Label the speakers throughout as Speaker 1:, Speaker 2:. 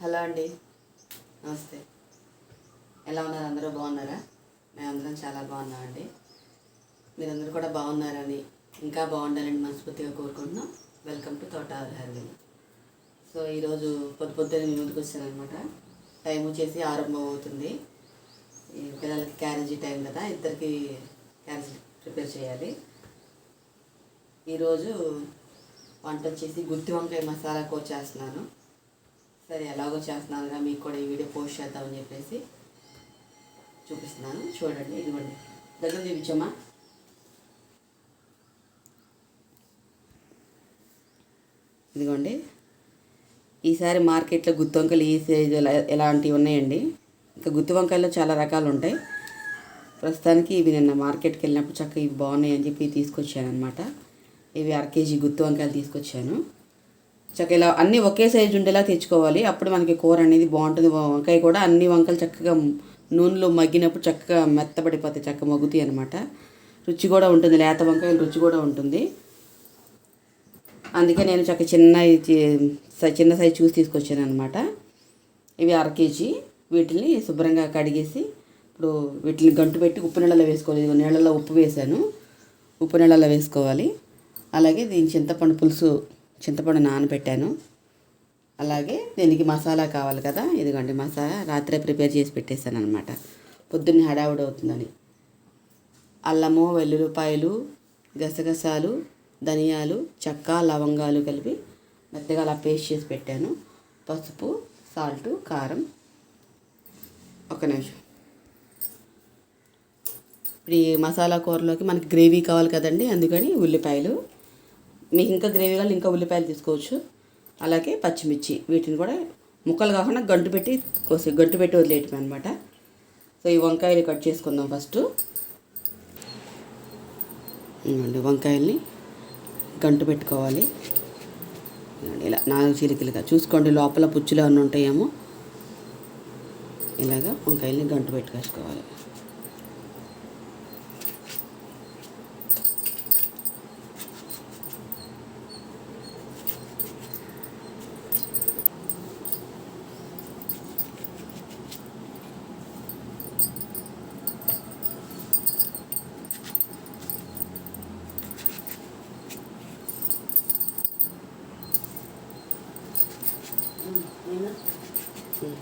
Speaker 1: Hello అండి. నమస్తే. ఎలా ఉన్నారు? అందరూ బాగున్నారా? మేమందరం చాలా బాగున్నామండి మీరందరూ కూడా బాగున్నారని ఇంకా బాగుండాలని మనస్ఫూర్తిగా కోరుకుంటున్నాం. Welcome to Thota healthy so ఈరోజు పొద్దు పొద్దున్న మీ ముందుకు వచ్చానమాట టైం వచ్చేసి ఆరంభం అవుతుంది ఈ పిల్లలకి క్యారేజీ టైం కదా. ఇద్దరికి క్యారేజీ ప్రిపేర్ చేయాలి. ఈరోజు వంట వచ్చేసి గుత్తి వంకాయ మసాలా కూర చేస్తున్నాను సరే ఎలాగో చేస్తున్నానుగా మీకు కూడా ఈ వీడియో పోస్ట్ చేద్దామని చెప్పేసి చూపిస్తున్నాను. చూడండి ఇదిగోండి. దగ్గర చూపించమ్మా. ఇదిగోండి. ఈసారి మార్కెట్లో గుత్తి వంకాయలు ఈ సైజు ఎలాంటివి ఉన్నాయండి? ఇంకా గుత్తి వంకాయల్లో చాలా రకాలు ఉంటాయి. ప్రస్తుతానికి ఇవి నిన్న మార్కెట్కి వెళ్ళినప్పుడు చక్కగా ఇవి బాగున్నాయి అని చెప్పి తీసుకొచ్చాను అనమాట ఇవి అర కేజీ గుత్తి వంకాయలు తీసుకొచ్చాను. చక్కగా ఇలా అన్నీ ఒకే సైజు ఉండేలా తెచ్చుకోవాలి. అప్పుడు మనకి కూర అనేది బాగుంటుంది. వంకాయ కూడా అన్ని వంకాయలు చక్కగా నూనెలో మగ్గినప్పుడు చక్కగా మెత్తబడిపోతాయి. చక్కగా మగ్గుతాయి అనమాట రుచి కూడా ఉంటుంది. లేత వంకాయలు రుచి కూడా ఉంటుంది. అందుకే నేను చక్క చిన్న సై- చిన్న సైజు చూసి తీసుకొచ్చాను అనమాట ఇవి అర కేజీ. వీటిని శుభ్రంగా కడిగేసి ఇప్పుడు వీటిని గంటు పెట్టి ఉప్పు నీళ్ళలో వేసుకోవాలి. నీళ్ళలో ఉప్పు వేసాను ఉప్పు నీళ్ళలో వేసుకోవాలి. అలాగే దీని చింతపండు పులుసు చింతపండు నానబెట్టాను. అలాగే దీనికి మసాలా కావాలి కదా ఇదిగోండి మసాలా రాత్రే ప్రిపేర్ చేసి పెట్టేశాను అనమాట పొద్దున్నే హడావుడి అవుతుందని. అల్లము వెల్లుల్లిపాయలు గసగసాలు ధనియాలు చెక్క లవంగాలు కలిపి మెత్తగా అలా పేస్ట్ చేసి పెట్టాను. పసుపు సాల్ట్ కారం ఒక నిమిషం. ఇప్పుడు ఈ మసాలా కూరలోకి మనకి గ్రేవీ కావాలి కదండి అందుకని ఉల్లిపాయలు మీకు ఇంకా గ్రేవీ కావాలి ఇంకా ఉల్లిపాయలు తీసుకోవచ్చు. అలాగే పచ్చిమిర్చి వీటిని కూడా ముక్కలు కాకుండా గంటు పెట్టి కోసి గంటు పెట్టి వదిలేయటం అనమాట సో ఈ వంకాయలు కట్ చేసుకుందాం ఫస్ట్. ఇవ్వండి వంకాయల్ని గంటు పెట్టుకోవాలి. ఇలా నాలుగు చిలికలుగా చూసుకోండి లోపల పుచ్చులు అన్నీ ఉంటాయేమో. ఇలాగా వంకాయల్ని గంటు పెట్టుకేసుకోవాలి కట్ చేసి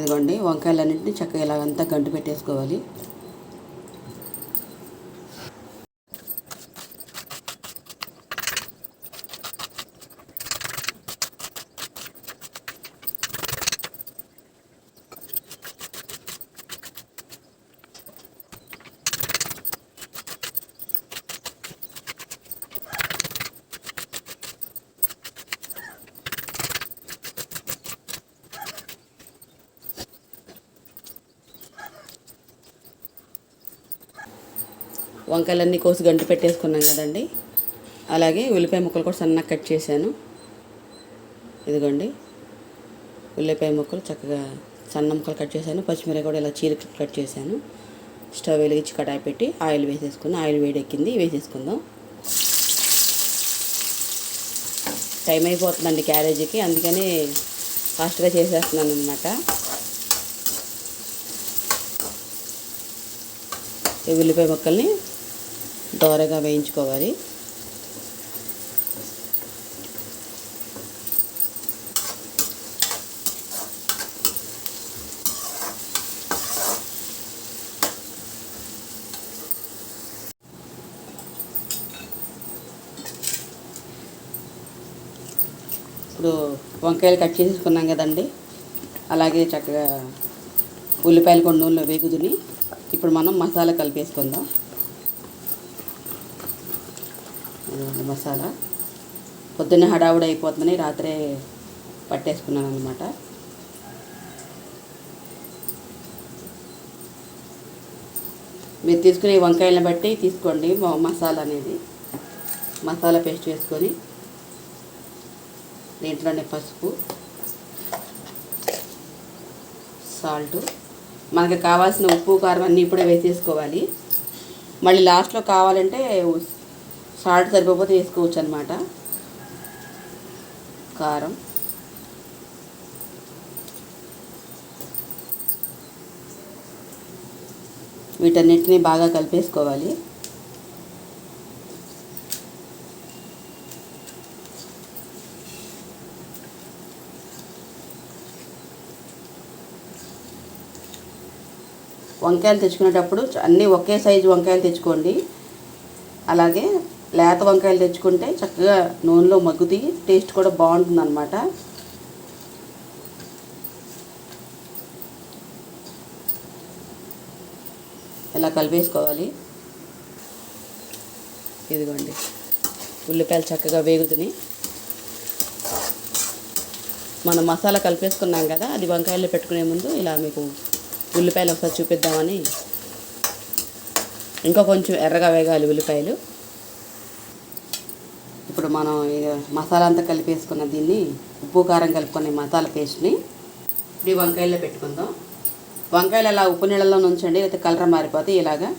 Speaker 1: ఇదిగోండి వంకాయలన్నింటినీ చక్కగా ఇలాగంతా గంటు పెట్టేసుకోవాలి. వంకాయలన్నీ కోసి గంటు పెట్టేసుకున్నాం కదండి. అలాగే ఉల్లిపాయ ముక్కలు కూడా సన్నగా కట్ చేశాను. ఇదిగోండి. ఉల్లిపాయ ముక్కలు చక్కగా సన్న ముక్కలు కట్ చేశాను. పచ్చిమిరపకాయ కూడా ఇలా చీర కట్ చేశాను. స్టవ్ వెలిగించి కడాయి పెట్టి ఆయిల్ వేసేసుకుని ఆయిల్ వేడెక్కింది. వేసేసుకుందాం. టైం అయిపోతుందండి క్యారేజీకి. అందుకని ఫాస్ట్గా చేసేస్తున్నాను అనమాట ఈ ఉల్లిపాయ ముక్కల్ని దోరగా వేయించుకోవాలి. ఇప్పుడు వంకాయలు కట్ చేసుకున్నాం కదండి. అలాగే చక్కగా ఉల్లిపాయలు కొన్ని నూనెలో వేగుదుని ఇప్పుడు మనం మసాలా కలిపేసుకుందాం ఇదిగోండి మసాలా. పొద్దున్నే హడావుడి అయిపోతుందని రాత్రే పట్టేసుకున్నాను అనమాట మీరు తీసుకునే వంకాయలను బట్టి తీసుకోండి మసాలా అనేది. మసాలా పేస్ట్ వేసుకొని దీంట్లోనే పసుపు సాల్ట్. మనకి కావాల్సిన ఉప్పు కారం అన్నీ ఇప్పుడే వేసేసుకోవాలి. మళ్ళీ లాస్ట్లో కావాలంటే సాల్ట్ సరిపోతే వేసుకోవచ్చు అనమాట కారం. వీటన్నిటిని బాగా కలిపేసుకోవాలి. వంకాయలు తెచ్చుకునేటప్పుడు అన్నీ ఒకే సైజు వంకాయలు తెచ్చుకోండి. అలాగే లేత వంకాయలు తెచ్చుకుంటే చక్కగా నూనెలో మగ్గుతాయి టేస్ట్ కూడా బాగుంటుంది అనమాట ఇలా కలిపేసుకోవాలి? ఇదిగోండి. ఉల్లిపాయలు చక్కగా వేగుతున్నాయి. మనం మసాలా కలిపేసుకున్నాం కదా అది వంకాయలు పెట్టుకునే ముందు ఇలా మీకు ఉల్లిపాయలు ఒకసారి చూపిద్దామని. ఇంకా కొంచెం ఎర్రగా వేగాలి ఉల్లిపాయలు. ఇప్పుడు మనం మసాలా అంతా కలిపేసుకున్న దీన్ని ఉప్పు కారం కలుపుకునే మసాలా పేస్ట్ని ఇప్పుడు వంకాయల్లో పెట్టుకుందాం. వంకాయలు అలా ఉప్పు నీళ్ళలో ఉంచండి అయితే కలర్ మారిపోతే ఇలాగా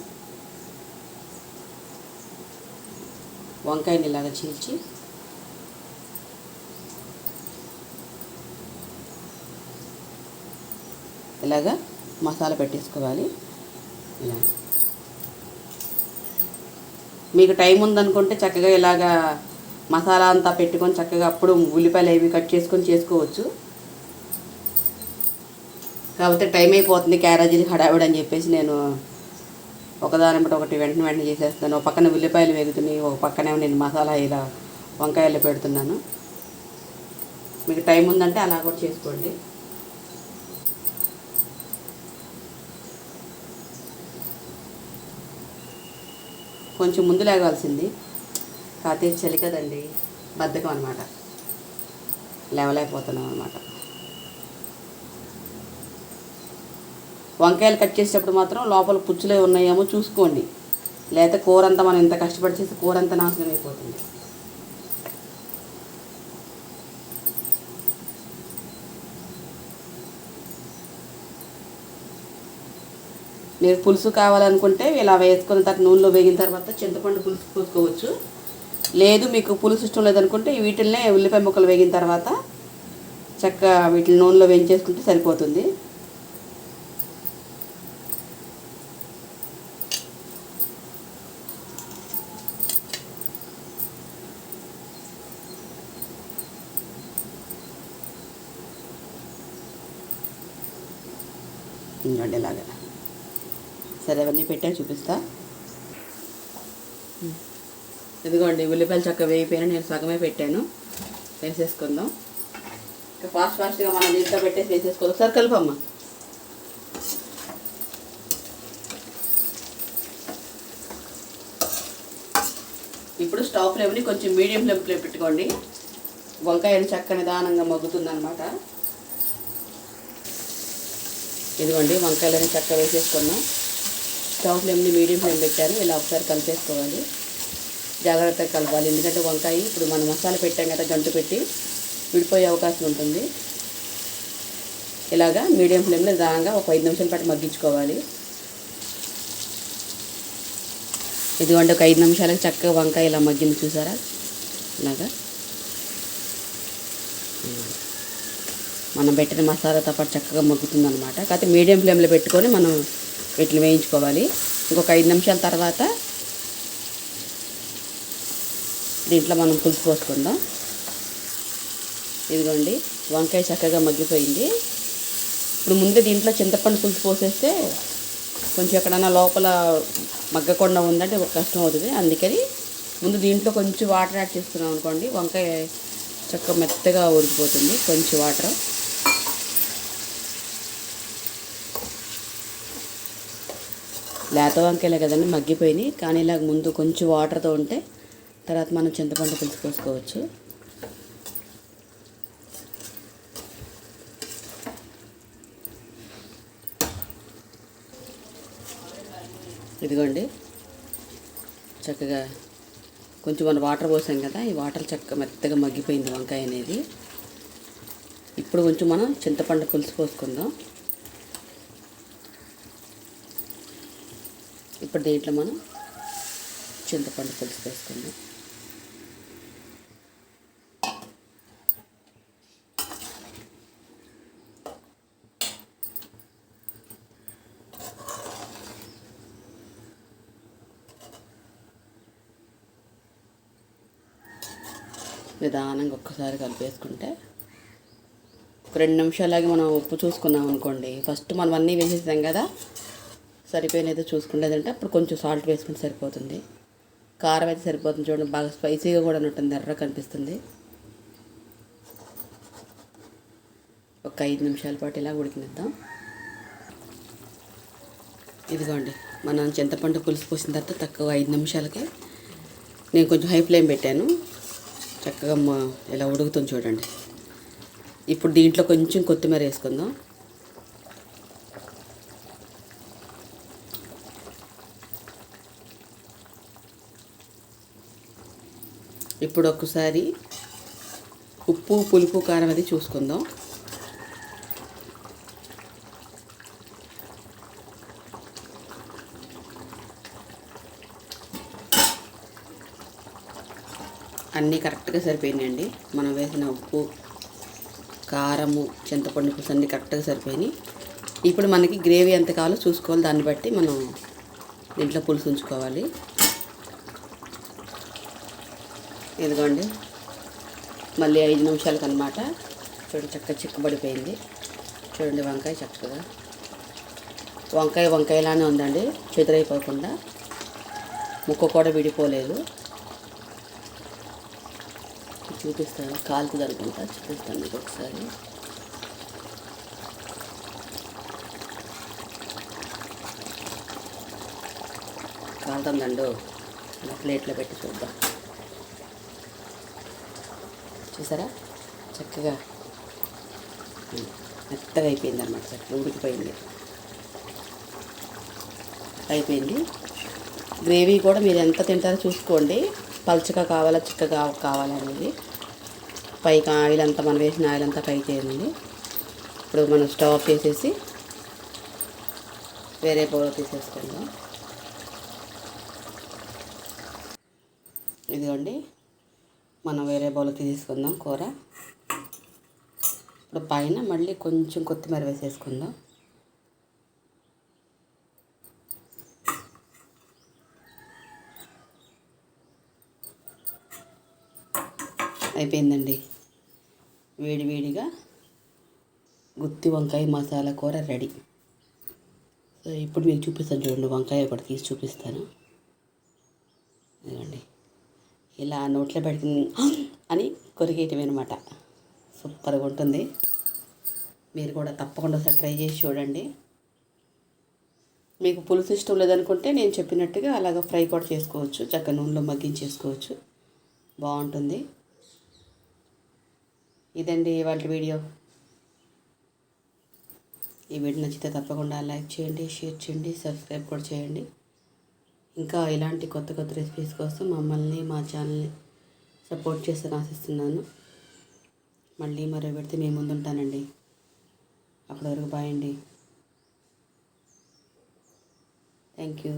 Speaker 1: వంకాయని ఇలాగ చీల్చి ఇలాగా మసాలా పెట్టేసుకోవాలి. ఇలా. మీకు టైం ఉందనుకుంటే చక్కగా ఇలాగా మసాలా అంతా పెట్టుకొని చక్కగా అప్పుడు ఉల్లిపాయలు అవి కట్ చేసుకొని చేసుకోవచ్చు. కాకపోతే టైం అయిపోతుంది క్యారేజీలు హడావిడి అని చెప్పేసి నేను ఒకదాని బట్టి ఒకటి వెంటనే వెంటనే చేసేస్తాను. ఒక పక్కన ఉల్లిపాయలు వేగుతున్నాయి ఒక పక్కనే నేను మసాలా ఇలా వంకాయలు పెడుతున్నాను. మీకు టైం ఉందంటే అలా కూడా చేసుకోండి. కొంచెం ముందు లేగాల్సింది కాకపోతే చలి కదండి బద్ధకం అనమాట లేవలేకపోతున్నాం అనమాట వంకాయలు కట్ చేసేటప్పుడు మాత్రం లోపల పుచ్చులే ఉన్నాయేమో చూసుకోండి. లేకపోతే కూర అంతా మనం ఇంత కష్టపడి చేసి కూర అంతా నాశనం అయిపోతుంది. మీరు పులుసు కావాలనుకుంటే ఇలా వేసుకున్న తర్వాత నూనెలో వేగిన తర్వాత చింతపండు పులుసు పోసుకోవచ్చు. లేదు మీకు పులుసు ఇష్టం లేదనుకుంటే వీటిల్నే ఉల్లిపాయ ముక్కలు వేగిన తర్వాత చక్కగా వీటిని నూనెలో వేయించేసుకుంటే సరిపోతుంది. ఇంకోండి ఇలాగా. సరే అవన్నీ పెట్టా చూపిస్తా. ఇదిగోండి ఉల్లిపాయలు చక్క వేగిపోయినా నేను సగమే పెట్టాను. వేసేసుకుందాం. ఇక ఫాస్ట్ ఫాస్ట్గా మనం దీంట్లో పెట్టేసి వేసేసుకోవాలి. ఒకసారి కలుపమ్మా. ఇప్పుడు స్టవ్ ఫ్లేమ్ని కొంచెం మీడియం ఫ్లేమ్ ఫ్లేమ్ పెట్టుకోండి. వంకాయలు చక్క నిదానంగా మగ్గుతుందనమాట ఇదిగోండి వంకాయలని చక్క వేసేసుకున్నాం. స్టవ్ ఫ్లేమ్ని మీడియం ఫ్లేమ్ పెట్టాను. ఇలా ఒకసారి కలిపేసుకోవాలి. జాగ్రత్తగా కలపాలి. ఎందుకంటే వంకాయ ఇప్పుడు మనం మసాలా పెట్టాం కదా గంటు పెట్టి విడిపోయే అవకాశం ఉంటుంది. ఇలాగా మీడియం ఫ్లేమ్లో దానంగా ఒక ఐదు నిమిషాల పాటు మగ్గించుకోవాలి. ఇదిగోండి ఒక ఐదు నిమిషాలకు చక్కగా వంకాయ ఇలా మగ్గింది చూసారా? ఇలాగా. మనం పెట్టిన మసాలాతో పాటు చక్కగా మగ్గుతుంది అనమాట కాకపోతే మీడియం ఫ్లేమ్లో పెట్టుకొని మనం వీటిని వేయించుకోవాలి. ఇంకొక ఐదు నిమిషాల తర్వాత దీంట్లో మనం పులుసు పోసుకుందాం. ఇదిగోండి వంకాయ చక్కగా మగ్గిపోయింది. ఇప్పుడు ముందే దీంట్లో చింతపండు పులుసు పోసేస్తే కొంచెం ఎక్కడన్నా లోపల మగ్గకుండా ఉందంటే ఒక కష్టం అవుతుంది. అందుకని ముందు దీంట్లో కొంచెం వాటర్ యాడ్ చేస్తున్నాం అనుకోండి వంకాయ చక్కగా మెత్తగా ఉడికిపోతుంది కొంచెం వాటర్. లేత వంకాయలే కదండి మగ్గిపోయినాయి. కానీ ఇలాగ ముందు కొంచెం వాటర్తో ఉంటే తర్వాత మనం చింతపండు పులుసు పోసుకోవచ్చు. ఇదిగోండి. చక్కగా కొంచెం మనం వాటర్ పోసాం కదా ఈ వాటర్ చక్కగా మెత్తగా మగ్గిపోయింది వంకాయ అనేది. ఇప్పుడు కొంచెం మనం చింతపండు పులుసు పోసుకుందాం. ఇప్పుడు దీంట్లో మనం చింతపండు పులుసు వేసుకుందాం. నిదానంగా ఒక్కసారి కలిపేసుకుంటే ఒక రెండు నిమిషాలకి మనం ఉప్పు చూసుకున్నాం అనుకోండి. ఫస్ట్ మనం అన్నీ వేసేసాం కదా సరిపోయినైతే చూసుకునేదంటే అప్పుడు కొంచెం సాల్ట్ వేసుకుంటే సరిపోతుంది. కారం అయితే సరిపోతుంది చూడండి బాగా స్పైసీగా కూడా ఉంటుంది ఎర్ర కనిపిస్తుంది. ఒక ఐదు నిమిషాల పాటు ఇలా ఉడికినిద్దాం. ఇదిగోండి మనం చింతపండు పులుసు పోసిన తర్వాత తక్కువ ఐదు నిమిషాలకే నేను కొంచెం హై ఫ్లేమ్ పెట్టాను. చక్కగా ఇలా ఉడుకుతుంది చూడండి. ఇప్పుడు దీంట్లో కొంచెం కొత్తిమీర వేసుకుందాం. ఇప్పుడు ఒకసారి ఉప్పు పులుపు కారం అది చూసుకుందాం. అన్నీ కరెక్ట్గా సరిపోయినాయండి. మనం వేసిన ఉప్పు కారము చింతపండు పులుసు అన్నీ కరెక్ట్గా సరిపోయినాయి. ఇప్పుడు మనకి గ్రేవీ ఎంత కావాలో చూసుకోవాలి. దాన్ని బట్టి మనం దీంట్లో పులుసు ఉంచుకోవాలి. ఇదిగోండి. మళ్ళీ ఐదు నిమిషాలకు అనమాట చూడండి చక్కగా చిక్కబడిపోయింది. చూడండి వంకాయ చక్కగా. వంకాయ వంకాయలానే ఉందండి. చెదురైపోకుండా. ముక్క కూడా విడిపోలేదు. చూపిస్తాను. కాలుతుంది అనుకుంటా. చూపిస్తాను మీకు ఒకసారి. కాలుతుందండు. ప్లేట్లో పెట్టి చూద్దాం. చూసారా? చక్కగా. మెత్తగా అయిపోయింది అనమాట చక్కగా ఉడికిపోయింది. అయిపోయింది. గ్రేవీ కూడా మీరు ఎంత తింటారో చూసుకోండి. పలుచగా కావాలా చిక్కగా కావాలా అనేది. పైకి ఆయిల్ అంతా మనం వేసిన ఆయిల్ అంతా పైకి చేయండి. ఇప్పుడు మనం స్టవ్ ఆఫ్ చేసేసి వేరే బౌల్ తీసేసుకుందాం. ఇదిగోండి. మనం వేరే బౌల్ తీసుకుందాం కూర. ఇప్పుడు పైన మళ్ళీ కొంచెం కొత్తిమీర వేసేసుకుందాం. అయిపోయిందండి. వేడివేడిగా గుత్తి వంకాయ మసాలా కూర రెడీ. సో ఇప్పుడు మీకు చూపిస్తాను చూడండి వంకాయ ఒకటి తీసి చూపిస్తాను. ఇదిగోండి. ఇలా నోట్లో పెట్టి అని కొరికేయటం అనమాట సూపర్గా ఉంటుంది. మీరు కూడా తప్పకుండా ఒకసారి ట్రై చేసి చూడండి. మీకు పులుసు ఇష్టం లేదనుకుంటే నేను చెప్పినట్టుగా అలాగ ఫ్రై కూడా చేసుకోవచ్చు. చక్క నూనెలో మగ్గించేసుకోవచ్చు. బాగుంటుంది. ఇదండి ఇవాళ వీడియో. ఈ వీడియో నచ్చితే తప్పకుండా లైక్ చేయండి షేర్ చేయండి సబ్స్క్రైబ్ కూడా చేయండి. ఇంకా ఇలాంటి కొత్త కొత్త రెసిపీస్ కోసం మమ్మల్ని మా ఛానల్ని సపోర్ట్ చేస్తారని ఆశిస్తున్నాను. మళ్ళీ మరో పెడితే మేము ముందుంటానండి అప్పటి వరకు బాయ్ అండి. Thank you